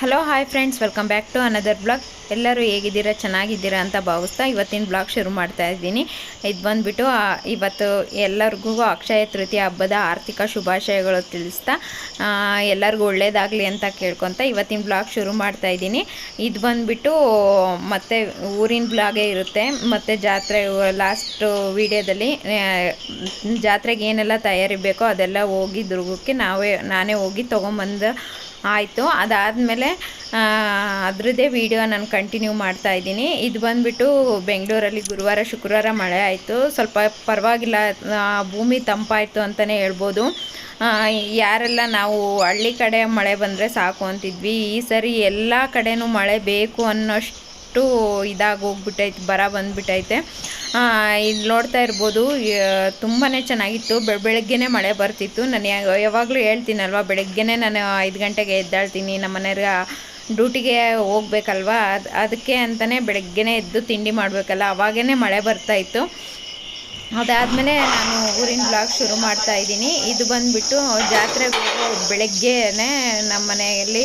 Hello hi friends welcome back to another blog ಎಲ್ಲರೂ ಹೇಗಿದ್ದೀರಾ? ಚೆನ್ನಾಗಿದ್ದೀರಾ ಅಂತ ಭಾವಿಸ್ತಾ ಇವತ್ತಿನ ಬ್ಲಾಗ್ ಶುರು ಮಾಡ್ತಾ ಇದ್ದೀನಿ. ಇದು ಬಂದುಬಿಟ್ಟು ಇವತ್ತು ಎಲ್ಲರಿಗೂ ಅಕ್ಷಯ ತೃತೀಯ ಹಬ್ಬದ ಆರ್ಥಿಕ ಶುಭಾಶಯಗಳು ತಿಳಿಸ್ತಾ ಎಲ್ಲರಿಗೂ ಒಳ್ಳೇದಾಗಲಿ ಅಂತ ಕೇಳ್ಕೊತ ಇವತ್ತಿನ ಬ್ಲಾಗ್ ಶುರು ಮಾಡ್ತಾ ಇದ್ದೀನಿ. ಇದು ಬಂದುಬಿಟ್ಟು, ಮತ್ತೆ ಊರಿನ ಬ್ಲಾಗೇ ಇರುತ್ತೆ. ಮತ್ತು ಜಾತ್ರೆ ಲಾಸ್ಟ್ ವಿಡಿಯೋದಲ್ಲಿ ಜಾತ್ರೆಗೆ ಏನೆಲ್ಲ ತಯಾರಿ ಬೇಕೋ ಅದೆಲ್ಲ ಹೋಗಿ ದುರ್ಗಕ್ಕೆ ನಾವೇ, ನಾನೇ ಹೋಗಿ ತೊಗೊಂಬಂದು ಆಯಿತು. ಅದಾದಮೇಲೆ ಅದರದ್ದೇ ವಿಡಿಯೋ ನಾನು ಕಂಟಿನ್ಯೂ ಮಾಡ್ತಾ ಇದ್ದೀನಿ. ಇದು ಬಂದುಬಿಟ್ಟು ಬೆಂಗಳೂರಲ್ಲಿ ಗುರುವಾರ, ಶುಕ್ರವಾರ ಮಳೆ ಆಯಿತು. ಸ್ವಲ್ಪ ಪರವಾಗಿಲ್ಲ ಭೂಮಿ ತಂಪಾಯಿತು ಅಂತಲೇ ಹೇಳ್ಬೋದು. ಯಾರೆಲ್ಲ ನಾವು ಹಳ್ಳಿ ಕಡೆ ಮಳೆ ಬಂದರೆ ಸಾಕು ಅಂತಿದ್ವಿ, ಈ ಸರಿ ಎಲ್ಲ ಕಡೆಯೂ ಮಳೆ ಬೇಕು ಅನ್ನೋಷ್ಟು ಇದಾಗಿ ಹೋಗ್ಬಿಟ್ಟೈತೆ ಬರ ಬಂದ್ಬಿಟ್ಟೈತೆ. ಇಲ್ಲಿ ನೋಡ್ತಾ ಇರ್ಬೋದು ತುಂಬಾ ಚೆನ್ನಾಗಿತ್ತು. ಬೆಳ ಬೆಳಗ್ಗೆನೇ ಮಳೆ ಬರ್ತಿತ್ತು. ನಾನು ಯಾವಾಗಲೂ ಹೇಳ್ತೀನಲ್ವ, ಬೆಳಗ್ಗೆನೇ ನಾನು ಐದು ಗಂಟೆಗೆ ಎದ್ದಾಳ್ತೀನಿ ನಮ್ಮ ಮನೆಯವ್ರಿಗೆ ಡ್ಯೂಟಿಗೆ ಹೋಗ್ಬೇಕಲ್ವ? ಅದು, ಅದಕ್ಕೆ ಅಂತಲೇ ಬೆಳಗ್ಗೆನೇ ಎದ್ದು ತಿಂಡಿ ಮಾಡಬೇಕಲ್ಲ ಅವಾಗೇ ಮಳೆ ಬರ್ತಾ ಇತ್ತು. ಅದಾದಮೇಲೆ ನಾನು ಊರಿನ ಬ್ಲಾಗ್ ಶುರು ಮಾಡ್ತಾ ಇದ್ದೀನಿ. ಇದು ಬಂದುಬಿಟ್ಟು ಜಾತ್ರೆಗೆ ಹೋಗೋ ಬೆಳಗ್ಗೆನೇ ನಮ್ಮ ಮನೆಯಲ್ಲಿ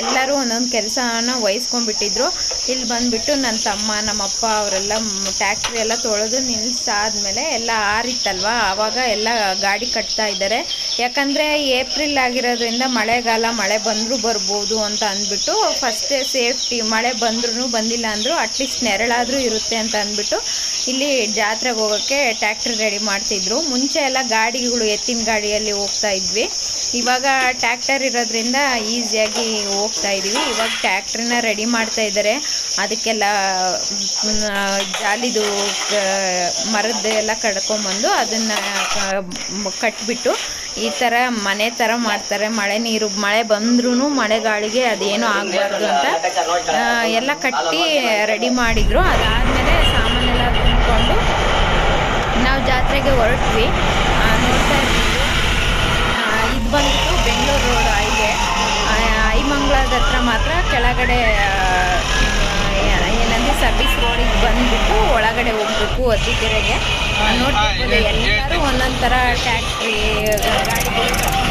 ಎಲ್ಲರೂ ಒಂದೊಂದು ಕೆಲಸನ ವಹಿಸ್ಕೊಂಡ್ಬಿಟ್ಟಿದ್ರು. ಇಲ್ಲಿ ಬಂದುಬಿಟ್ಟು ನನ್ನ ತಮ್ಮ ನಮ್ಮಪ್ಪ ಅವರೆಲ್ಲ ಟ್ಯಾಕ್ಟ್ರಿ ಎಲ್ಲ ತೊಳೆದು ನಿಲ್ಲಿಸಾದ್ಮೇಲೆ ಎಲ್ಲ ಆರಿತ್ತಲ್ವ? ಆವಾಗ ಎಲ್ಲ ಗಾಡಿ ಕಟ್ತಾ ಇದ್ದಾರೆ. ಯಾಕಂದರೆ ಏಪ್ರಿಲ್ ಆಗಿರೋದ್ರಿಂದ ಮಳೆಗಾಲ, ಮಳೆ ಬಂದರೂ ಬರ್ಬೋದು ಅಂತ ಅಂದ್ಬಿಟ್ಟು ಫಸ್ಟೇ ಸೇಫ್ಟಿ ಮಳೆ ಬಂದ್ರೂ ಬಂದಿಲ್ಲ ಅಂದರೂ ಅಟ್ಲೀಸ್ಟ್ ನೆರಳಾದರೂ ಇರುತ್ತೆ ಅಂತ ಅಂದ್ಬಿಟ್ಟು ಇಲ್ಲಿ ಜಾತ್ರೆಗೆ ಹೋಗೋಕ್ಕೆ ಟ್ಯಾಕ್ಟ್ರಿ ರೆಡಿ ಮಾಡ್ತಿದ್ರು. ಮುಂಚೆ ಎಲ್ಲ ಗಾಡಿಗಳು ಎತ್ತಿನ ಗಾಡಿಯಲ್ಲಿ ಹೋಗ್ತಾ ಇದ್ವಿ. ಇವಾಗ ಟ್ಯಾಕ್ಟರ್ ಇರೋದ್ರಿಂದ ಈಸಿಯಾಗಿ ಹೋಗ್ತಾ ಇದ್ದೀವಿ ಇವಾಗ ಟ್ಯಾಕ್ಟ್ರಿನ ರೆಡಿ ಮಾಡ್ತಾ ಇದ್ದಾರೆ. ಅದಕ್ಕೆಲ್ಲ ಜಾಲಿದು ಆ, ಮರದ್ದು ಎಲ್ಲ ಕಡ್ಕೊಂಬಂದು ಅದನ್ನು ಕಟ್ಬಿಟ್ಟು ಈ ಥರ ಮನೆ ಥರ ಮಾಡ್ತಾರೆ. ಮಳೆ ನೀರು ಮಳೆ ಬಂದ್ರೂ ಮಳೆಗಾಳಿಗೆ ಅದೇನು ಆಗಬಾರ್ದು ಅಂತ ಎಲ್ಲ ಕಟ್ಟಿ ರೆಡಿ ಮಾಡಿದರು. ಅದಾದಮೇಲೆ ಸಾಮಾನೆಲ್ಲ ತುಂಬಿಕೊಂಡು ಜಾತ್ರೆಗೆ ಹೊರಟ್ವಿ. ನೋಡ್ತಾ ಇದ್ದೀವಿ. ಇದು ಬಂದ್ಬಿಟ್ಟು ಬೆಂಗಳೂರು ರೋಡ್ ಹೈವೇ. ಐಮಂಗ್ಲದ ಹತ್ರ ಮಾತ್ರ ಕೆಳಗಡೆ ಏನಂದರೆ ಸರ್ವಿಸ್ ರೋಡಿಗೆ ಬಂದ್ಬಿಟ್ಟು ಒಳಗಡೆ ಹೋಗ್ಬೇಕು ಅತ್ತಿಕೆರೆಗೆ ನೋಡ್ತಿರ್ಬೋದು ಎಲ್ಲರೂ ಒಂದೊಂದು ಥರ ಟ್ಯಾಕ್ಟ್ರಿ ಗಾಡಿಗಳು.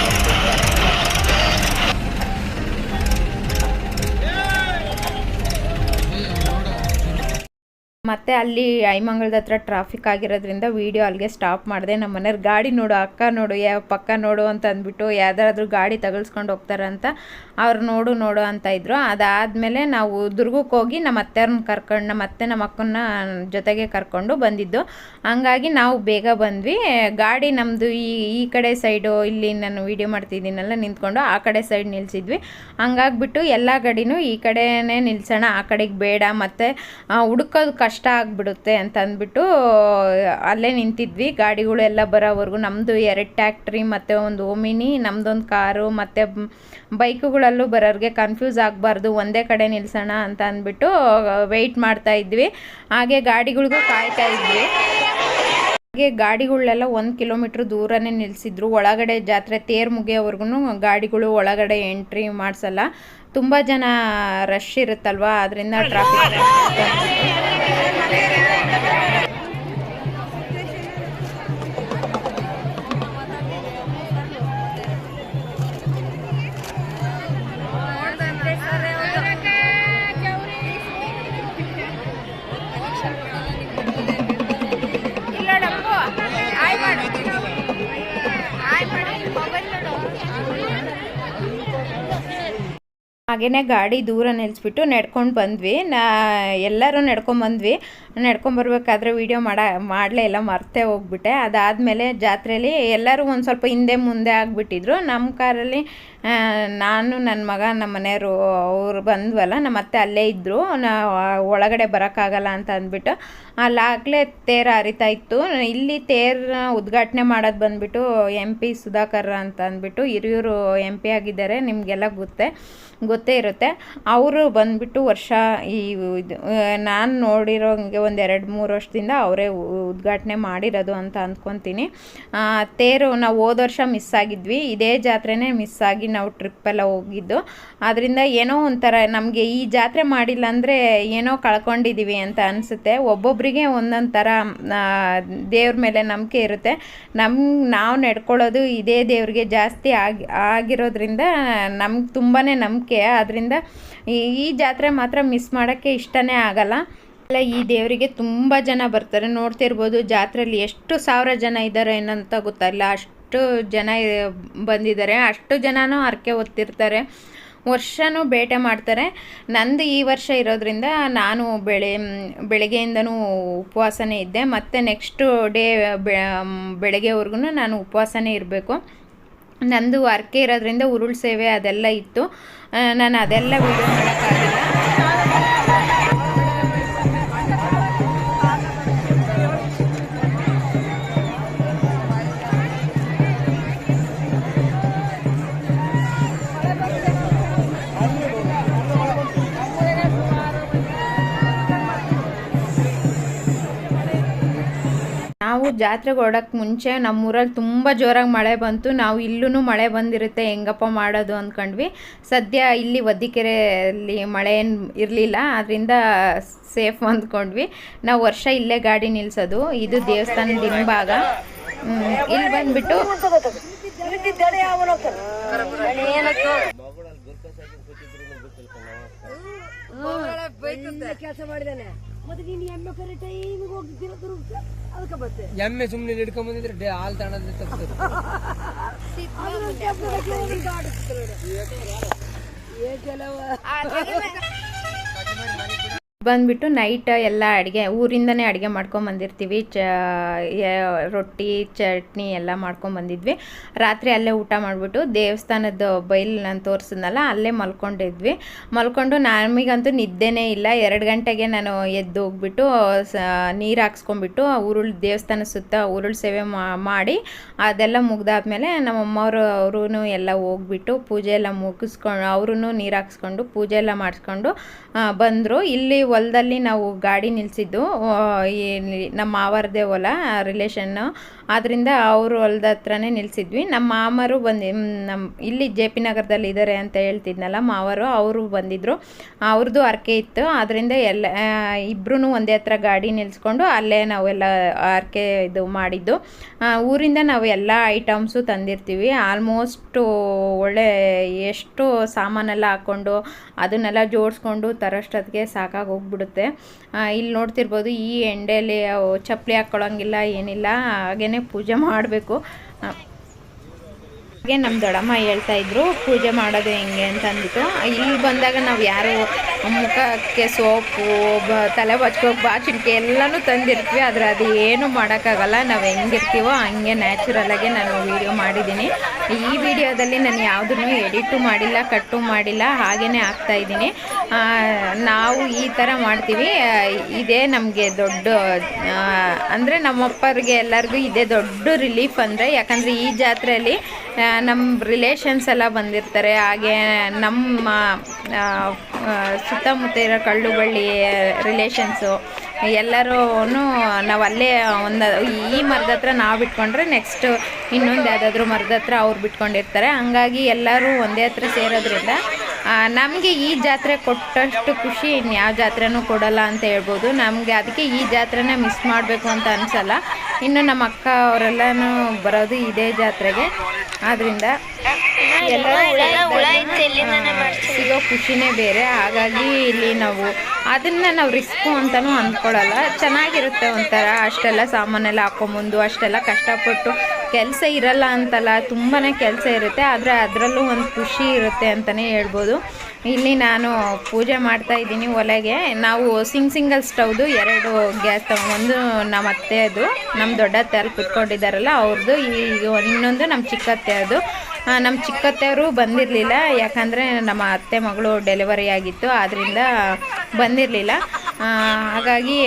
ಮತ್ತೆ ಅಲ್ಲಿ ಐಮಂಗಲದ ಹತ್ರ ಟ್ರಾಫಿಕ್ ಆಗಿರೋದ್ರಿಂದ ವೀಡಿಯೋ ಅಲ್ಲಿಗೆ ಸ್ಟಾಪ್ ಮಾಡಿದೆ. ನಮ್ಮ ಮನೆಯವ್ರ ಗಾಡಿ ನೋಡು, ಅಕ್ಕ ನೋಡು ಯಾವ ಪಕ್ಕ ನೋಡು ಅಂತ ಅಂದ್ಬಿಟ್ಟು ಯಾವ್ದಾದ್ರು ಗಾಡಿ ತಗಲ್ಸ್ಕೊಂಡು ಹೋಗ್ತಾರಂತ ಅವ್ರು ನೋಡು ನೋಡು ಅಂತ ಇದ್ರು. ಅದಾದಮೇಲೆ ನಾವು ದುರ್ಗಕ್ಕೆ ಹೋಗಿ ನಮ್ಮ ಅತ್ತೆಯವ್ರನ್ನ ಕರ್ಕೊಂಡು, ನಮ್ಮ ಅತ್ತೆ, ನಮ್ಮ ಅಕ್ಕನ ಜೊತೆಗೆ ಕರ್ಕೊಂಡು ಬಂದಿದ್ದು. ಹಂಗಾಗಿ ನಾವು ಬೇಗ ಬಂದ್ವಿ. ಗಾಡಿ ನಮ್ಮದು ಈ ಈ ಕಡೆ ಸೈಡು ಇಲ್ಲಿ ನಾನು ವೀಡಿಯೋ ಮಾಡ್ತಿದ್ದೀನಲ್ಲ, ನಿಂತ್ಕೊಂಡು ಆ ಕಡೆ ಸೈಡ್ ನಿಲ್ಸಿದ್ವಿ. ಹಂಗಾಗ್ಬಿಟ್ಟು ಎಲ್ಲ ಗಾಡಿನೂ ಈ ಕಡೆನೇ ನಿಲ್ಸೋಣ, ಆ ಕಡೆಗೆ ಬೇಡ. ಮತ್ತು ಹುಡ್ಕೋದು ಕಷ್ಟ ಆಗಿಬಿಡುತ್ತೆ ಅಂತ ಅಂದ್ಬಿಟ್ಟು ಅಲ್ಲೇ ನಿಂತಿದ್ವಿ. ಗಾಡಿಗಳು ಎಲ್ಲ ಬರೋವರೆಗೂ ನಮ್ಮದು ಎರಡು ಟ್ಯಾಕ್ಟ್ರಿ ಮತ್ತು ಒಂದು ಓಮಿನಿ ನಮ್ಮದೊಂದು ಕಾರು ಮತ್ತು ಬೈಕುಗಳಲ್ಲೂ ಬರೋರಿಗೆ ಕನ್ಫ್ಯೂಸ್ ಆಗಬಾರ್ದು. ಒಂದೇ ಕಡೆ ನಿಲ್ಸೋಣ ಅಂತ ಅಂದ್ಬಿಟ್ಟು ವೆಯ್ಟ್ ಮಾಡ್ತಾ ಇದ್ವಿ. ಹಾಗೆ ಗಾಡಿಗಳಿಗೂ ಕಾಯ್ತಾ ಇದ್ವಿ. ಹಾಗೆ ಗಾಡಿಗಳೆಲ್ಲ ಒಂದು ಕಿಲೋಮೀಟ್ರ್ ದೂರನೇ ನಿಲ್ಲಿಸಿದ್ರು ಒಳಗಡೆ ಜಾತ್ರೆ ತೇರು ಮುಗಿಯೋವರೆಗೂ ಗಾಡಿಗಳು ಒಳಗಡೆ ಎಂಟ್ರಿ ಮಾಡಿಸಲ್ಲ. ತುಂಬ ಜನ ರಶ್ ಇರುತ್ತಲ್ವಾ? ಅದರಿಂದ ಟ್ರಾಫಿಕ್ ಹಾಗೇನೆ ಗಾಡಿ ದೂರ ನಿಲ್ಲಿಸ್ಬಿಟ್ಟು ನಡ್ಕೊಂಡು ಬಂದ್ವಿ. ನಾ, ಎಲ್ಲರೂ ನಡ್ಕೊಂಡು ಬಂದ್ವಿ. ನಡ್ಕೊಂಬರ್ಬೇಕಾದ್ರೆ ವೀಡಿಯೋ ಮಾಡ, ಮಾಡಲೇ ಇಲ್ಲ, ಮರ್ತೇ ಹೋಗ್ಬಿಟ್ಟೆ. ಅದಾದಮೇಲೆ ಜಾತ್ರೆಯಲ್ಲಿ ಎಲ್ಲರೂ ಒಂದು ಸ್ವಲ್ಪ ಹಿಂದೆ ಮುಂದೆ ಆಗಿಬಿಟ್ಟಿದ್ರು. ನಮ್ಮ ಕಾರಲ್ಲಿ ನಾನು ನನ್ನ ಮಗ ನಮ್ಮ ಮನೆಯವರು, ಅವರು ಬಂದ್ವಲ್ಲ ನಮ್ಮ ಅತ್ತೆ ಅಲ್ಲೇ ಇದ್ದರು ನಾ, ಒಳಗಡೆ ಬರೋಕ್ಕಾಗಲ್ಲ ಅಂತ ಅಂದ್ಬಿಟ್ಟು ಅಲ್ಲಾಗಲೇ ತೇರು ಹರಿತಾ ಇತ್ತು. ಇಲ್ಲಿ ತೇರನ್ನ ಉದ್ಘಾಟನೆ ಮಾಡೋದು ಬಂದ್ಬಿಟ್ಟು ಎಂ ಪಿ ಸುಧಾಕರ್ ಅಂತ ಅಂದ್ಬಿಟ್ಟು, ಹಿರಿಯೂರು ಎಂ ಪಿ ಆಗಿದ್ದಾರೆ, ನಿಮಗೆಲ್ಲ ಗೊತ್ತೇ. ಗೊತ್ತೇ ಇರುತ್ತೆ. ಅವರು ಬಂದುಬಿಟ್ಟು ವರ್ಷ ಈ ನಾನು ನೋಡಿರೋಂಗೆ ಒಂದು ಎರಡು, ಮೂರು ವರ್ಷದಿಂದ ಅವರೇ ಉದ್ಘಾಟನೆ ಮಾಡಿರೋದು ಅಂತ ಅಂದ್ಕೊತೀನಿ ತೇರು, ನಾವು ಹೋದ ವರ್ಷ ಮಿಸ್ ಆಗಿದ್ವಿ. ಇದೇ ಜಾತ್ರೆನೇ ಮಿಸ್ ಆಗಿ ನಾವು ಟ್ರಿಪ್ಪೆಲ್ಲ ಹೋಗಿದ್ದು. ಅದರಿಂದ ಏನೋ ಒಂಥರ ನಮಗೆ ಈ ಜಾತ್ರೆ ಮಾಡಿಲ್ಲ ಅಂದರೆ ಏನೋ ಕಳ್ಕೊಂಡಿದ್ದೀವಿ ಅಂತ ಅನಿಸುತ್ತೆ. ಒಬ್ಬೊಬ್ಬರಿಗೆ ಒಂದೊಂದು ಥರ ದೇವ್ರ ಮೇಲೆ ನಂಬಿಕೆ ಇರುತ್ತೆ. ನಮ್ಗೆ ನಾವು ನಡ್ಕೊಳ್ಳೋದು ಇದೇ ದೇವ್ರಿಗೆ ಜಾಸ್ತಿ ಆಗಿ, ಆಗಿರೋದ್ರಿಂದ ನಮ್ಗೆ ತುಂಬಾ ನಂಬಿಕೆ ಅದರಿಂದ ಈ ಈ ಜಾತ್ರೆ ಮಾತ್ರ ಮಿಸ್ ಮಾಡೋಕ್ಕೆ ಇಷ್ಟನೇ ಆಗಲ್ಲ. ಅಲ್ಲ, ಈ ದೇವರಿಗೆ ತುಂಬ ಜನ ಬರ್ತಾರೆ. ನೋಡ್ತಿರ್ಬೋದು ಜಾತ್ರೆಯಲ್ಲಿ ಎಷ್ಟು ಸಾವಿರ ಜನ ಇದ್ದಾರೆ ಏನಂತ ಗೊತ್ತಾಗಿಲ್ಲ ಅಷ್ಟು ಜನ ಬಂದಿದ್ದಾರೆ. ಅಷ್ಟು ಜನನೂ ಹರಕೆ ಹೊತ್ತಿರ್ತಾರೆ. ವರ್ಷನೂ ಬೇಟೆ ಮಾಡ್ತಾರೆ. ನಂದು ಈ ವರ್ಷ ಇರೋದ್ರಿಂದ ನಾನು ಬೆಳೆ, ಬೆಳಗ್ಗೆಯಿಂದನೂ ಉಪವಾಸನೇ ಇದ್ದೆ. ಮತ್ತು ನೆಕ್ಸ್ಟು ಡೇ ಬೆಳಗ್ಗೆವರೆಗೂ ನಾನು ಉಪವಾಸನೇ ಇರಬೇಕು. ನಂದು ವರ್ಕೇ ಇರೋದ್ರಿಂದ ಉರುಳು ಸೇವೆ ಅದೆಲ್ಲ ಇತ್ತು. ನಾನು ಅದೆಲ್ಲ ವೀಡಿಯೋ ಮಾಡೋಕ್ಕಾಗಿಲ್ಲ ಜಾತ್ರೆಗೆ ಹೊರಡಕ್ಕೆ ಮುಂಚೆ ನಮ್ಮೂರಲ್ಲಿ ತುಂಬ ಜೋರಾಗಿ ಮಳೆ ಬಂತು. ನಾವು ಇಲ್ಲೂ ಮಳೆ ಬಂದಿರುತ್ತೆ ಹೆಂಗಪ್ಪ ಮಾಡೋದು ಅಂದ್ಕೊಂಡ್ವಿ ಸದ್ಯ ಇಲ್ಲಿ ಒದ್ದಿಕೆರೆಯಲ್ಲಿ ಮಳೆ ಏನು ಇರಲಿಲ್ಲ ಅದರಿಂದ ಸೇಫ್ ಅಂದ್ಕೊಂಡ್ವಿ. ನಾವು ವರ್ಷ ಇಲ್ಲೇ ಗಾಡಿ ನಿಲ್ಸೋದು. ಇದು ದೇವಸ್ಥಾನದ ಹಿಂಭಾಗ ಹ್ಮ್, ಇಲ್ಲಿ ಬಂದ್ಬಿಟ್ಟು ಕೆಲಸ ಮಾಡಿದಾನೆ? ಮತ್ತೆ ನೀನು ಎಮ್ಮೆ ಕರೆ ಟೈಮಿಗೆ ದುರ್ಗ ಅದಕ್ಕೆ ಬತ್ತೆ ಎಮ್ಮೆ ಸುಮ್ಮನೆ ಹಿಡ್ಕೊಂಡ್ ಬಂದಿದ್ರೆ ಡೇ ಹಾಲು ತಗೊಂಡ್ರೆ ತಪ್ಪಿದ್ರು ಏ ಕೆಲವ. ಬಂದ್ಬಿಟ್ಟು ನೈಟ್ ಎಲ್ಲ ಅಡುಗೆ, ಊರಿಂದನೇ ಅಡುಗೆ ಮಾಡ್ಕೊಂಬಂದಿರ್ತೀವಿ. ಚ ರೊಟ್ಟಿ, ಚಟ್ನಿ ಎಲ್ಲ ಮಾಡ್ಕೊಂಬಂದಿದ್ವಿ. ರಾತ್ರಿ ಅಲ್ಲೇ ಊಟ ಮಾಡಿಬಿಟ್ಟು ದೇವಸ್ಥಾನದ ಬೈಲ್ ನಾನು ತೋರಿಸಿದ್ನಲ್ಲ, ಅಲ್ಲೇ ಮಲ್ಕೊಂಡಿದ್ವಿ. ಮಲ್ಕೊಂಡು ನಮಗಂತೂ ನಿದ್ದೆನೇ ಇಲ್ಲ. ಎರಡು ಗಂಟೆಗೆ ನಾನು ಎದ್ದು ಹೋಗ್ಬಿಟ್ಟು, ಸ, ನೀರು ಹಾಕ್ಸ್ಕೊಂಬಿಟ್ಟು ಉರುಳು ದೇವಸ್ಥಾನ ಸುತ್ತ ಉರುಳು ಸೇವೆ ಮಾಡಿ, ಅದೆಲ್ಲ ಮುಗ್ದಾದ್ಮೇಲೆ ನಮ್ಮ ಅಮ್ಮವರು ಅವರು ಎಲ್ಲ ಹೋಗ್ಬಿಟ್ಟು ಪೂಜೆ ಎಲ್ಲ ಮುಗಿಸ್ಕೊಂಡು ಅವರು ನೀರು ಹಾಕ್ಸ್ಕೊಂಡು ಪೂಜೆ ಎಲ್ಲ ಮಾಡಿಸ್ಕೊಂಡು ಬಂದರು. ಇಲ್ಲಿ ಹೊಲದಲ್ಲಿ ನಾವು ಗಾಡಿ ನಿಲ್ಲಿಸಿದ್ದು ಈ ನಮ್ಮ ಮಾವರದೇ ಹೊಲ ರಿಲೇಷನ್ನು ಆದ್ದರಿಂದ ಅವರು ಹೊಲ್ದ ಹತ್ರನೇ ನಿಲ್ಲಿಸಿದ್ವಿ ನಮ್ಮ ಮಾಮರು ಬಂದು ನಮ್ಮ ಇಲ್ಲಿ ಜೆ ಪಿ ನಗರದಲ್ಲಿ ಇದ್ದಾರೆ ಅಂತ ಹೇಳ್ತಿದ್ನಲ್ಲ ಮಾವರು, ಅವರು ಬಂದಿದ್ದರು ಅವ್ರದ್ದು ಹರಕೆ ಇತ್ತು. ಆದ್ದರಿಂದ ಎಲ್ಲ ಇಬ್ಬರೂ ಒಂದೇ ಹತ್ರ ಗಾಡಿ ನಿಲ್ಲಿಸ್ಕೊಂಡು ಅಲ್ಲೇ ನಾವೆಲ್ಲ ಹರಕೆ ಇದು ಮಾಡಿದ್ದು. ಊರಿಂದ ನಾವು ಎಲ್ಲ ಐಟಮ್ಸು ತಂದಿರ್ತೀವಿ. ಆಲ್ಮೋಸ್ಟು ಒಳ್ಳೆ ಎಷ್ಟು ಸಾಮಾನೆಲ್ಲ ಹಾಕ್ಕೊಂಡು ಅದನ್ನೆಲ್ಲ ಜೋಡಿಸ್ಕೊಂಡು ತರೋಷ್ಟೊತ್ತಿಗೆ ಸಾಕಾಗಿ ಹೋಗ್ಬಿಡುತ್ತೆ. ಇಲ್ಲಿ ನೋಡ್ತಿರ್ಬೋದು ಈ ಅವು ಚಪ್ಪಲಿ ಹಾಕ್ಕೊಳ್ಳೋಂಗಿಲ್ಲ ಏನಿಲ್ಲ. ಹಾಗೇ ಪೂಜೆ ಮಾಡಬೇಕು. ಹಾಗೆ ನಮ್ಮ ದೊಡ್ಡಮ್ಮ ಹೇಳ್ತಾ ಇದ್ರು, ಪೂಜೆ ಮಾಡೋದು ಹೆಂಗೆ? ಅಂತ ಅಂದ್ಬಿಟ್ಟು. ಇಲ್ಲಿ ಬಂದಾಗ ನಾವು ಯಾರು ಮುಖಕ್ಕೆ ಸೋಪು, ಬ, ತಲೆ ಬಚ್ಕೋಕೆ ಬಾಚಿಟ್ಕೆ ಎಲ್ಲನೂ ತಂದಿರ್ತೀವಿ. ಆದರೆ ಅದು ಏನು ಮಾಡೋಕ್ಕಾಗಲ್ಲ. ನಾವು ಹೆಂಗಿರ್ತೀವೋ ಹಂಗೆ ನ್ಯಾಚುರಲಾಗೆ ನಾನು ವೀಡಿಯೋ ಮಾಡಿದ್ದೀನಿ. ಈ ವಿಡಿಯೋದಲ್ಲಿ ನಾನು ಯಾವುದನ್ನು ಎಡಿಟು ಮಾಡಿಲ್ಲ ಕಟ್ಟು ಮಾಡಿಲ್ಲ ಹಾಗೇ ಹಾಕ್ತಾ ಇದ್ದೀನಿ. ನಾವು ಈ ಥರ ಮಾಡ್ತೀವಿ. ಇದೇ ನಮಗೆ ದೊಡ್ಡ ಅಂದರೆ ನಮ್ಮಪ್ಪರಿಗೆ ಎಲ್ಲರಿಗೂ ಇದೇ ದೊಡ್ಡ ರಿಲೀಫ್ ಅಂದರೆ, ಯಾಕಂದರೆ ಈ ಜಾತ್ರೆಯಲ್ಲಿ ನಮ್ಮ ರಿಲೇಷನ್ಸ್ ಎಲ್ಲ ಬಂದಿರ್ತಾರೆ. ಹಾಗೆ ನಮ್ಮ ಸುತ್ತಮುತ್ತ ಇರೋ ಕಳ್ಳು ಬಳ್ಳಿ ರಿಲೇಷನ್ಸು ಎಲ್ಲರೂ ನಾವು ಅಲ್ಲೇ ಒಂದು, ಈ ಮರದ ಹತ್ರ ನಾವು ಬಿಟ್ಕೊಂಡ್ರೆ ನೆಕ್ಸ್ಟ್ ಇನ್ನೊಂದು ಯಾವುದಾದ್ರೂ ಮರದ ಹತ್ರ ಅವ್ರು ಬಿಟ್ಕೊಂಡಿರ್ತಾರೆ. ಹಂಗಾಗಿ ಎಲ್ಲರೂ ಒಂದೇ ಹತ್ರ ಸೇರೋದ್ರಿಂದ ನಮಗೆ ಈ ಜಾತ್ರೆ ಕೊಟ್ಟಷ್ಟು ಖುಷಿ ಇನ್ಯಾವ ಜಾತ್ರೆನೂ ಕೊಡಲ್ಲ ಅಂತ ಹೇಳ್ಬೋದು. ನಮಗೆ ಅದಕ್ಕೆ ಈ ಜಾತ್ರೆನ ಮಿಸ್ ಮಾಡಬೇಕು ಅಂತ ಅನಿಸಲ್ಲ. ಇನ್ನು ನಮ್ಮ ಅಕ್ಕ ಅವರೆಲ್ಲನೂ ಬರೋದು ಇದೇ ಜಾತ್ರೆಗೆ. ಆದ್ದರಿಂದ ಸಿಗೋ ಖುಷಿನೇ ಬೇರೆ. ಹಾಗಾಗಿ ಇಲ್ಲಿ ನಾವು ಅದನ್ನ ನಾವು ರಿಸ್ಕು ಅಂತಲೂ ಅಂದ್ಕೊಳ್ಳಲ್ಲ ಚೆನ್ನಾಗಿರುತ್ತೆ ಒಂಥರ. ಅಷ್ಟೆಲ್ಲ ಸಾಮಾನೆಲ್ಲ ಹಾಕೊಂಬಂದು ಅಷ್ಟೆಲ್ಲ ಕಷ್ಟಪಟ್ಟು ಕೆಲಸ ಇರಲ್ಲ ಅಂತಲ್ಲ ತುಂಬಾ ಕೆಲಸ ಇರುತ್ತೆ, ಆದರೆ ಅದರಲ್ಲೂ ಒಂದು ಖುಷಿ ಇರುತ್ತೆ ಅಂತಲೇ ಹೇಳ್ಬೋದು. ಇಲ್ಲಿ ನಾನು ಪೂಜೆ ಮಾಡ್ತಾ ಇದ್ದೀನಿ ಒಲೆಗೆ. ನಾವು ಸಿಂಗ್ ಸಿಂಗಲ್ ಸ್ಟೌದು ಎರಡು ಗ್ಯಾಸ್ ತಗೊಂಡು ಒಂದು ನಮ್ಮ ಅತ್ತೆಯದು ನಮ್ಮ ದೊಡ್ಡ ಅತ್ತೆ ಅಲ್ಲಿ ಕುತ್ಕೊಂಡಿದ್ದಾರಲ್ಲ ಅವ್ರದ್ದು ಈ ಇನ್ನೊಂದು ನಮ್ಮ ಚಿಕ್ಕತ್ತೆ ಅದು. ನಮ್ಮ ಚಿಕ್ಕತ್ತೆಯವರು ಬಂದಿರಲಿಲ್ಲ, ಯಾಕಂದರೆ ನಮ್ಮ ಅತ್ತೆ ಮಗಳು ಡೆಲಿವರಿ ಆಗಿತ್ತು ಆದ್ದರಿಂದ ಬಂದಿರಲಿಲ್ಲ. ಹಾಗಾಗಿ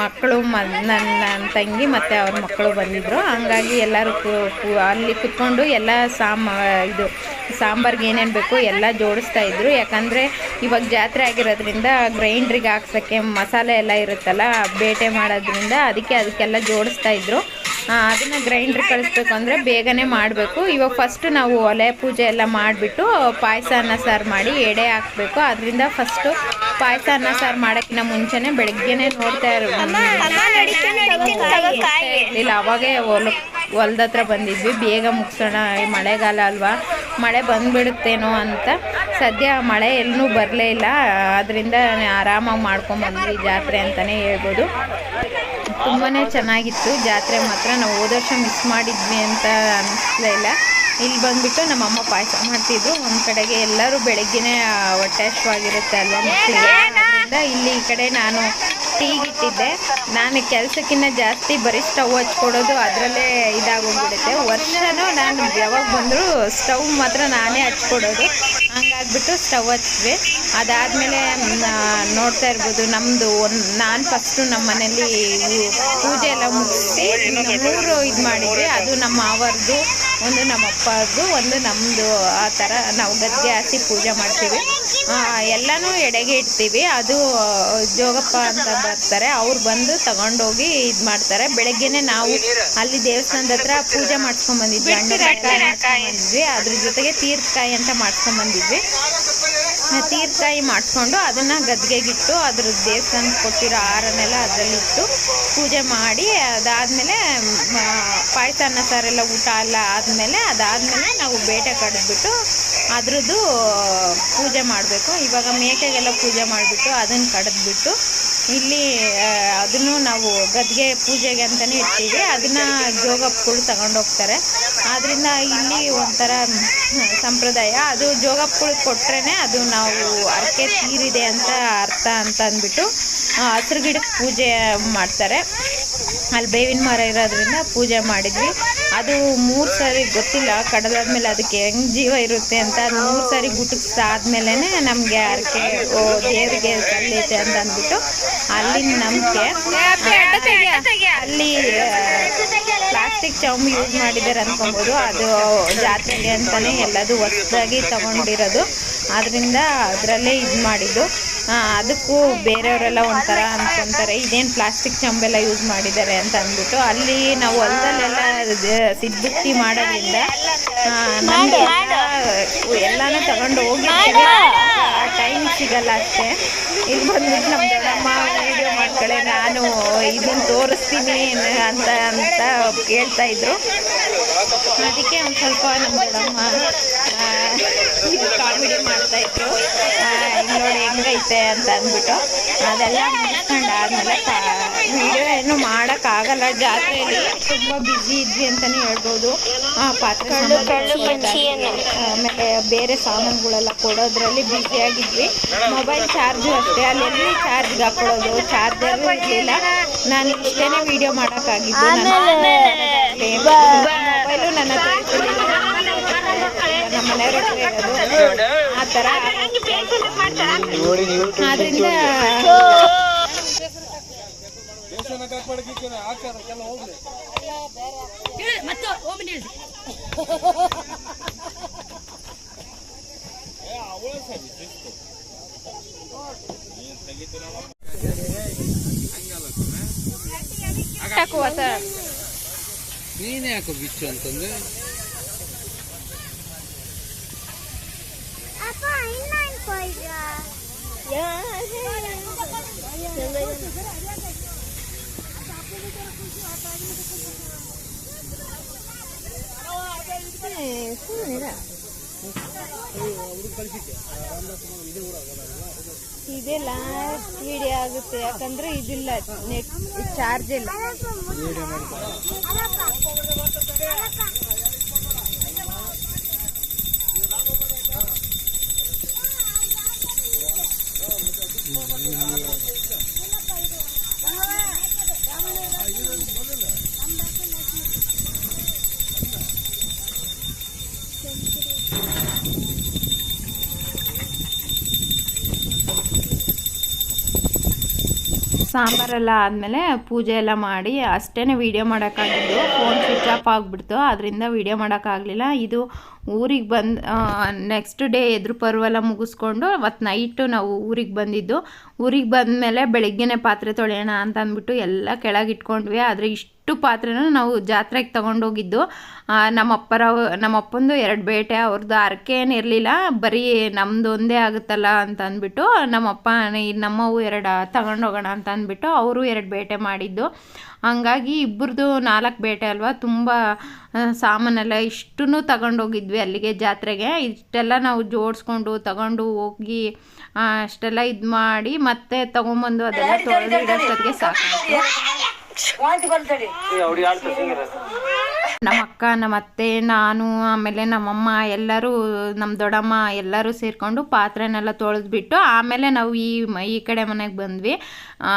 ಮಕ್ಕಳು ಮ ನನ್ನ ನನ್ನ ತಂಗಿ ಮತ್ತು ಅವ್ರ ಮಕ್ಕಳು ಬಂದಿದ್ದರು ಹಾಗಾಗಿ ಎಲ್ಲರೂ ಅಲ್ಲಿ ಕುತ್ಕೊಂಡು ಎಲ್ಲ ಸಾಮ, ಇದು, ಸಾಂಬಾರ್ಗೆ ಏನೇನು ಬೇಕು ಎಲ್ಲ ಜೋಡಿಸ್ತಾ ಇದ್ರು. ಯಾಕಂದರೆ ಇವಾಗ ಜಾತ್ರೆ ಆಗಿರೋದ್ರಿಂದ ಗ್ರೈಂಡ್ರಿಗೆ ಹಾಕ್ಸೋಕ್ಕೆ ಮಸಾಲೆ ಎಲ್ಲ ಇರುತ್ತಲ್ಲ, ಬೇಟೆ ಮಾಡೋದ್ರಿಂದ ಅದಕ್ಕೆ ಅದಕ್ಕೆಲ್ಲ ಜೋಡಿಸ್ತಾ ಇದ್ರು. ಅದನ್ನ ಗ್ರೈಂಡ್ರ್ ಕಳಿಸ್ಬೇಕು ಅಂದರೆ ಬೇಗನೆ ಮಾಡಬೇಕು. ಇವಾಗ ಫಸ್ಟು ನಾವು ಒಲೆ ಪೂಜೆ ಎಲ್ಲ ಮಾಡಿಬಿಟ್ಟು ಪಾಯಸ ಅನ್ನ ಸಾರು ಮಾಡಿ ಎಡೆ ಹಾಕಬೇಕು. ಅದರಿಂದ ಫಸ್ಟು ಪಾಯಸ ಅನ್ನ ಸಾರು ಮಾಡೋಕ್ಕಿಂತ ಮುಂಚೆನೇ ಬೆಳಗ್ಗೆನೇ ನೋಡ್ತಾ ಇರೋ. ಇರಲಿಲ್ಲ ಅವಾಗೇ ಹೊಲ ಹೊಲ್ದ ಹತ್ರ ಬಂದಿದ್ವಿ. ಬೇಗ ಮುಗಿಸೋಣ ಮಳೆಗಾಲ ಅಲ್ವಾ? ಮಳೆ ಬಂದುಬಿಡುತ್ತೇನೋ ಅಂತ. ಸದ್ಯ ಮಳೆ ಎಲ್ಲೂ ಬರಲೇ ಇಲ್ಲ. ಅದರಿಂದ ಆರಾಮಾಗಿ ಮಾಡ್ಕೊಂಬಂದ್ವಿ ಜಾತ್ರೆ ಅಂತಲೇ ಹೇಳ್ಬೋದು. ತುಂಬಾ ಚೆನ್ನಾಗಿತ್ತು. ಜಾತ್ರೆ ಮಾತ್ರ ನಾವು ಹೋದ ವರ್ಷ ಮಿಸ್ ಮಾಡಿದ್ವಿ ಅಂತ ಅನಿಸ್ಲೇ ಇಲ್ಲ. ಇಲ್ಲಿ ಬಂದ್ಬಿಟ್ಟು ನಮ್ಮ ಅಮ್ಮ ಪಾಯಸ ಮಾಡ್ತಿದ್ರು. ಒಂದು ಕಡೆಗೆ ಎಲ್ಲರೂ ಬೆಳಗ್ಗೆನೇ ಆ, ಹೊಟ್ಟೆ ಹಶ್ವಾಗಿರುತ್ತೆ ಅಲ್ವಾ ಮಕ್ಕಳಿಗೆ? ಅದರಿಂದ ಇಲ್ಲಿ ಈ ಕಡೆ ನಾನು ಟೀಗಿಟ್ಟಿದ್ದೆ ನಾನು ಕೆಲಸಕ್ಕಿಂತ ಜಾಸ್ತಿ ಬರೀ ಸ್ಟವ್ ಹಚ್ಕೊಡೋದು ಅದರಲ್ಲೇ ಇದಾಗೋಗ್ಬಿಡುತ್ತೆ. ವರ್ಷನೂ ನಾನು ಯಾವಾಗ ಬಂದರೂ ಸ್ಟವ್ ಮಾತ್ರ ನಾನೇ ಹಚ್ಕೊಡೋದು. ಹಂಗಾಗ್ಬಿಟ್ಟು ಸ್ಟವ್ ಹಚ್ಚಿದ್ವಿ. ಅದಾದಮೇಲೆ ನೋಡ್ತಾ ಇರ್ಬೋದು ನಮ್ಮದು ಒಂದು ನಾನು ಫಸ್ಟು ನಮ್ಮ ಮನೇಲಿ ಪೂಜೆ ಎಲ್ಲ ಮುಗಿಸಿ ಮೂರು ಇದು ಮಾಡಿದ್ವಿ. ಅದು ನಮ್ಮ ಮಾವರ್ದು ಒಂದು ನಮ್ಮ ಅಪ್ಪದು ಒಂದು ನಮ್ಮದು ಆ ಥರ ನಾವು ಗದ್ದೆ ಹಾಸಿ ಪೂಜೆ ಮಾಡ್ತೀವಿ. ಆ, ಎಲ್ಲನೂ ಎಡೆಗೆ ಇಡ್ತೀವಿ. ಅದು ಜೋಗಪ್ಪ ಅಂತ ಬರ್ತಾರೆ. ಅವ್ರು ಬಂದು ತಗೊಂಡೋಗಿ ಇದು ಮಾಡ್ತಾರೆ. ಬೆಳಗ್ಗೆನೆ ನಾವು ಅಲ್ಲಿ ದೇವಸ್ಥಾನದ ಹತ್ರ ಪೂಜೆ ಮಾಡ್ಸ್ಕೊಂಡ್ ಬಂದಿದ್ವಿ ಹಣ್ಣು ಬಂದಿದ್ವಿ ಅದ್ರ ಜೊತೆಗೆ ತೀರ್ಥಕಾಯಿ ಅಂತ ಮಾಡ್ಸ್ಕೊಂಡ್ ಆ ತೀರ್ಥಕಾಯಿ ಮಾಡಿಸ್ಕೊಂಡು ಅದನ್ನು ಗದ್ಗೆಗಿಟ್ಟು ಅದ್ರ ದೇವಸ್ಥಾನ ಕೊಟ್ಟಿರೋ ಆಹಾರನೆಲ್ಲ ಅದರಲ್ಲಿಟ್ಟು ಪೂಜೆ ಮಾಡಿ ಅದಾದಮೇಲೆ ಪಾಯಸ ಅನ್ನ ಸಾರೆಲ್ಲ ಊಟ ಎಲ್ಲ ಆದಮೇಲೆ ಅದಾದಮೇಲೆ ನಾವು ಬೇಟೆ ಕಡಿದ್ಬಿಟ್ಟು ಅದ್ರದ್ದು ಪೂಜೆ ಮಾಡಬೇಕು. ಇವಾಗ ಮೇಕೆಗೆಲ್ಲ ಪೂಜೆ ಮಾಡಿಬಿಟ್ಟು ಅದನ್ನು ಕಡಿದ್ಬಿಟ್ಟು ಇಲ್ಲಿ ಅದನ್ನು ನಾವು ಗದ್ಗೆ ಪೂಜೆಗೆ ಅಂತಲೇ ಇರ್ತೀವಿ. ಅದನ್ನು ಜೋಗಪ್ಪಗಳು ತಗೊಂಡೋಗ್ತಾರೆ ಆದ್ದರಿಂದ ಇಲ್ಲಿ ಒಂಥರ ಸಂಪ್ರದಾಯ. ಅದು ಜೋಗಪ್ಪಗಳು ಕೊಟ್ರೇ ಅದು ನಾವು ಅರ್ಕೆ ತೀರಿದೆ ಅಂತ ಅರ್ಥ ಅಂತ ಅಂದ್ಬಿಟ್ಟು ಹಸಿರು ಗಿಡಕ್ಕೆ ಪೂಜೆ ಮಾಡ್ತಾರೆ. ಅಲ್ಲಿ ಬೇವಿನ ಮರ ಇರೋದ್ರಿಂದ ಪೂಜೆ ಮಾಡಿದ್ವಿ. ಅದು ಮೂರು ಸಾರಿ ಗೊತ್ತಿಲ್ಲ, ಕಡದಾದ್ಮೇಲೆ ಅದಕ್ಕೆ ಹೆಂಗ್ ಜೀವ ಇರುತ್ತೆ ಅಂತ ಅದು ಮೂರು ಸಾರಿ ಗುಟುಕ್ಸಾದ್ಮೇಲೆ ನಮಗೆ ಅರ್ಕೆ, ಓ ದೇವರಿಗೆ ಸಲ್ಲೈತೆ ಅಂತ ಅಂದ್ಬಿಟ್ಟು ಅಲ್ಲಿನ ನಂಬಿಕೆ. ಅಲ್ಲಿ ಪ್ಲಾಸ್ಟಿಕ್ ಚೌಮ್ ಯೂಸ್ ಮಾಡಿದ್ದಾರೆ ಅನ್ಕೊಬೋದು. ಅದು ಜಾತ್ರೆಗೆ ಅಂತಾನೆ ಎಲ್ಲದು ಹೊಸದಾಗಿ ತಗೊಂಡಿರೋದು. ಅದರಿಂದ ಅದರಲ್ಲೇ ಇದು ಮಾಡಿದ್ದು. ಅದಕ್ಕೂ ಬೇರೆಯವರೆಲ್ಲ ಒಂಥರ ಅನ್ಕೊಂತಾರೆ. ಇದೇನು ಪ್ಲಾಸ್ಟಿಕ್ ಚಂಬೆಲ್ಲ ಯೂಸ್ ಮಾಡಿದ್ದಾರೆ ಅಂತ ಅಂದ್ಬಿಟ್ಟು ಅಲ್ಲಿ ನಾವು ಹೊಲದಲ್ಲೆಲ್ಲ ಸಿದ್ಧಿ ಮಾಡೋದ್ರಿಂದ ನಮಗೆ ಎಲ್ಲನೂ ಎಲ್ಲಾನು ತಗೊಂಡು ಹೋಗಿ ಟೈಮ್ ಸಿಗಲ್ಲ ಅಷ್ಟೇ. ಇಲ್ಲಿ ಬಂದ್ಬಿಟ್ಟು ನಮ್ಮ ದೊಡ್ಡಮ್ಮ ವಿಡಿಯೋ ಮಾಡ್ಕೊಳ್ಳೆ ನಾನು ಇದನ್ನು ತೋರಿಸ್ತೀನಿ ಅಂತ ಅಂತ ಹೇಳ್ತಾ ಇದ್ರು. ಅದಕ್ಕೆ ಒಂದು ಸ್ವಲ್ಪ ನಮ್ಮ ದೊಡ್ಡಮ್ಮ ಕಾಮಿಡಿ ಮಾಡ್ತಾ ಇದ್ರು. ಆ, ಇಲ್ಲಿ ನೋಡಿ ಹೆಂಗೈತೆ ಅಂತ ಅಂದ್ಬಿಟ್ಟು. ಅದೆಲ್ಲ ಮುಗಿಸ್ಕೊಂಡು ಆದ್ಮೇಲೆ ವಿಡಿಯೋ ಏನು ಮಾಡೋಕ್ಕಾಗಲ್ಲ. ಜಾತ್ರೆಯಲ್ಲಿ ತುಂಬ ಬ್ಯುಸಿ ಇದ್ವಿ ಅಂತಲೇ ಹೇಳ್ಬೋದು. ಪಾತ್ರೆ ಆಮೇಲೆ ಬೇರೆ ಸಾಮಾನುಗಳೆಲ್ಲ ಕೊಡೋದ್ರಲ್ಲಿ ಬ್ಯುಸಿಯಾಗಿದ್ವಿ ಮೊಬೈಲ್ ಚಾರ್ಜು ಅಷ್ಟೇ ಅಲ್ಲಿ ಚಾರ್ಜ್ಗೆ ಹಾಕೊಳ್ಳೋದು ಇರಲಿಲ್ಲ ನಾನು ಇಷ್ಟೇ ವಿಡಿಯೋ ಮಾಡೋಕ್ಕಾಗಿದ್ದು ಮೊಬೈಲು ನನ್ನ ಹತ್ರ ಇರ್ತಿರ್ಲಿಲ್ಲ. ನಮ್ಮ ಮನೆಯವ್ರ ಹತ್ರ ಇರೋದು. ಆ ಥರ ಆದ್ರಿಂದ ಮತ್ತೆ ಹೋಗ್ಬನ್ನಿ ಹೇಳಿ ನೀನೇ ಯಾಕೋ ಬಿಚ್ಚು ಅಂತಂದ್ರೆ ಇದೇ ಲಾಸ್ಟ್ ವಿಡಿಯೋ ಆಗುತ್ತೆ. ಯಾಕಂದ್ರೆ ಇದಿಲ್ಲ ನೆಟ್ ಚಾರ್ಜ್ ಇಲ್ಲ. ಸಾಂಬಾರೆಲ್ಲ ಆದಮೇಲೆ ಪೂಜೆ ಎಲ್ಲ ಮಾಡಿ ಅಷ್ಟೇ ವೀಡಿಯೋ ಮಾಡೋಕ್ಕಾಗಿದ್ದು ಫೋನ್ ಸ್ವಿಚ್ ಆಫ್ ಆಗಿಬಿಡ್ತು. ಅದರಿಂದ ವೀಡಿಯೋ ಮಾಡೋಕ್ಕಾಗಲಿಲ್ಲ. ಇದು ಊರಿಗೆ ಬಂದು ನೆಕ್ಸ್ಟ್ ಡೇ ಎದುರು ಪರ್ವೆಲ್ಲ ಮುಗಿಸ್ಕೊಂಡು ಅವತ್ತು ನೈಟು ನಾವು ಊರಿಗೆ ಬಂದಿದ್ದು. ಊರಿಗೆ ಬಂದಮೇಲೆ ಬೆಳಗ್ಗೆನೇ ಪಾತ್ರೆ ತೊಳೆಯೋಣ ಅಂತ ಅಂದ್ಬಿಟ್ಟು ಎಲ್ಲ ಕೆಳಗೆ ಇಟ್ಕೊಂಡ್ವಿ ಆದರೆ ಇಷ್ಟು ಪಾತ್ರೆನೂ ನಾವು ಜಾತ್ರೆಗೆ ತೊಗೊಂಡೋಗಿದ್ದು. ನಮ್ಮಪ್ಪರ ನಮ್ಮ ಅಪ್ಪರ ನಮ್ಮ ಅಪ್ಪಂದು ಎರಡು ಬೇಟೆ ಅವ್ರದ್ದು ಅರಕೆ ಏನು ಇರಲಿಲ್ಲ. ಬರೀ ನಮ್ಮದು ಒಂದೇ ಆಗುತ್ತಲ್ಲ ಅಂತ ಅಂದ್ಬಿಟ್ಟು ನಮ್ಮ ಅಪ್ಪ ಈ ನಮ್ಮವು ಎರಡು ತಗೊಂಡೋಗೋಣ ಅಂತ ಅಂದ್ಬಿಟ್ಟು ಅವರು ಎರಡು ಬೇಟೆ ಮಾಡಿದ್ದು. ಹಂಗಾಗಿ ಇಬ್ಬರದು ನಾಲ್ಕು ಬೇಟೆ ಅಲ್ವಾ ತುಂಬ ಸಾಮಾನೆಲ್ಲ ಇಷ್ಟೂ ತಗೊಂಡೋಗಿದ್ವಿ ಅಲ್ಲಿಗೆ ಜಾತ್ರೆಗೆ ಇಷ್ಟೆಲ್ಲ ನಾವು ಜೋಡಿಸ್ಕೊಂಡು ತಗೊಂಡು ಹೋಗಿ ಅಷ್ಟೆಲ್ಲ ಇದು ಮಾಡಿ ಮತ್ತೆ ತಗೊಂಬಂದು ಅದೆಲ್ಲ ತೊಳೆದು ಇಡೋಷ್ಟೊತ್ತಿಗೆ ಬರ್ತದೆ ನಮ್ಮ ಅಕ್ಕ ನಮ್ಮ ಅತ್ತೆ ನಾನು ಆಮೇಲೆ ನಮ್ಮಮ್ಮ ಎಲ್ಲರೂ ನಮ್ಮ ದೊಡ್ಡಮ್ಮ ಎಲ್ಲರೂ ಸೇರಿಕೊಂಡು ಪಾತ್ರೆನೆಲ್ಲ ತೊಳೆದ್ಬಿಟ್ಟು ಆಮೇಲೆ ನಾವು ಈ ಮ- ಈ ಕಡೆ ಮನೆಗೆ ಬಂದ್ವಿ ಆ,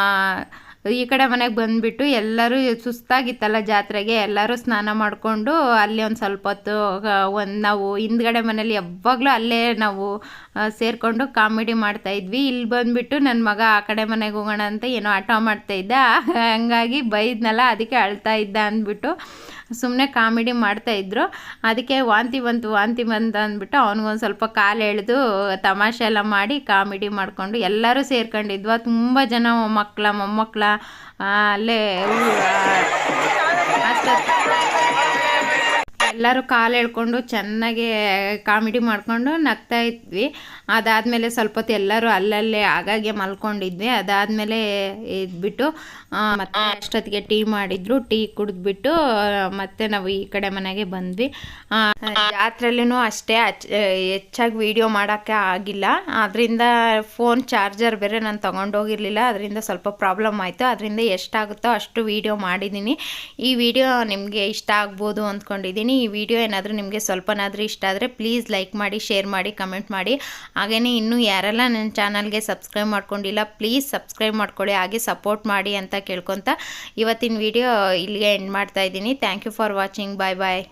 ಈ ಕಡೆ ಮನೆಗೆ ಬಂದುಬಿಟ್ಟು ಎಲ್ಲರೂ ಸುಸ್ತಾಗಿತ್ತಲ್ಲ ಜಾತ್ರೆಗೆ, ಎಲ್ಲರೂ ಸ್ನಾನ ಮಾಡಿಕೊಂಡು ಅಲ್ಲಿ ಒಂದು ಸ್ವಲ್ಪ ಹೊತ್ತು ಒಂದು ನಾವು ಹಿಂದ್ಗಡೆ ಮನೇಲಿ ಯಾವಾಗಲೂ ಅಲ್ಲೇ ನಾವು ಸೇರಿಕೊಂಡು ಕಾಮಿಡಿ ಮಾಡ್ತಾಯಿದ್ವಿ ಇಲ್ಲಿ ಬಂದುಬಿಟ್ಟು ನನ್ನ ಮಗ ಆ ಕಡೆ ಮನೆಗೆ ಹೋಗೋಣ ಅಂತ ಏನೋ ಆಟ ಮಾಡ್ತಾಯಿದ್ದೆ ಹಂಗಾಗಿ ಬೈದ್ನಲ್ಲ, ಅದಕ್ಕೆ ಅಳ್ತಾ ಇದ್ದ ಅಂದ್ಬಿಟ್ಟು ಸುಮ್ಮನೆ ಕಾಮಿಡಿ ಮಾಡ್ತಾ ಇದ್ರು. ಅದಕ್ಕೆ ವಾಂತಿ ಬಂತು ವಾಂತಿ ಬಂತು ಅಂದ್ಬಿಟ್ಟು ಅವ್ನಿಗೊಂದು ಸ್ವಲ್ಪ ಕಾಲು ಎಳೆದು ತಮಾಷೆ ಎಲ್ಲ ಮಾಡಿ ಕಾಮಿಡಿ ಮಾಡಿಕೊಂಡು ಎಲ್ಲರೂ ಸೇರ್ಕೊಂಡಿದ್ವ. ತುಂಬ ಜನ ಮಕ್ಕಳ ಮೊಮ್ಮಕ್ಕಳ ಅಲ್ಲೇ ಅಷ್ಟೊತ್ತು ಎಲ್ಲರೂ ಕಾಲು ಎಳ್ಕೊಂಡು ಚೆನ್ನಾಗಿ ಕಾಮಿಡಿ ಮಾಡಿಕೊಂಡು ನಗ್ತಾ ಇದ್ವಿ. ಅದಾದಮೇಲೆ ಸ್ವಲ್ಪ ಹೊತ್ತು ಎಲ್ಲರೂ ಅಲ್ಲಲ್ಲೇ ಆಗಾಗ್ಗೆ ಮಲ್ಕೊಂಡಿದ್ವಿ. ಅದಾದಮೇಲೆ ಇದ್ಬಿಟ್ಟು ಮತ್ತೆ ಅಷ್ಟೊತ್ತಿಗೆ ಟೀ ಮಾಡಿದ್ರು. ಟೀ ಕುಡಿದ್ಬಿಟ್ಟು, ಮತ್ತೆ ನಾವು ಈ ಕಡೆ ಮನೆಗೆ ಬಂದ್ವಿ. ಜಾತ್ರೆಯಲ್ಲೂ ಅಷ್ಟೇ ಹೆಚ್ಚಾಗಿ ವಿಡಿಯೋ ಮಾಡೋಕ್ಕೆ ಆಗಿಲ್ಲ. ಅದರಿಂದ ಫೋನ್ ಚಾರ್ಜರ್ ಬೇರೆ ನಾನು ತೊಗೊಂಡೋಗಿರಲಿಲ್ಲ. ಅದರಿಂದ ಸ್ವಲ್ಪ ಪ್ರಾಬ್ಲಮ್ ಆಯಿತು. ಅದರಿಂದ ಎಷ್ಟಾಗುತ್ತೋ ಅಷ್ಟು ವಿಡಿಯೋ ಮಾಡಿದ್ದೀನಿ. ಈ ವಿಡಿಯೋ ನಿಮಗೆ ಇಷ್ಟ ಆಗ್ಬೋದು ಅಂದ್ಕೊಂಡಿದ್ದೀನಿ. ಈ ವಿಡಿಯೋ ಏನಾದರೂ ನಿಮಗೆ ಸ್ವಲ್ಪನಾದರೂ ಇಷ್ಟ ಆದರೆ ಪ್ಲೀಸ್ ಲೈಕ್ ಮಾಡಿ ಶೇರ್ ಮಾಡಿ ಕಮೆಂಟ್ ಮಾಡಿ. ಹಾಗೆಯೇ ಇನ್ನೂ ಯಾರೆಲ್ಲ ನನ್ನ ಚಾನಲ್ಗೆ ಸಬ್ಸ್ಕ್ರೈಬ್ ಮಾಡ್ಕೊಂಡಿಲ್ಲ ಪ್ಲೀಸ್ ಸಬ್ಸ್ಕ್ರೈಬ್ ಮಾಡ್ಕೊಳ್ಳಿ, ಹಾಗೆ ಸಪೋರ್ಟ್ ಮಾಡಿ ಅಂತ ಕೇಳ್ಕೊತ ಇವತ್ತಿನ ವಿಡಿಯೋ ಇಲ್ಲಿಗೆ ಎಂಡ್ ಮಾಡ್ತಾ ಇದ್ದೀನಿ. Thank you for watching bye bye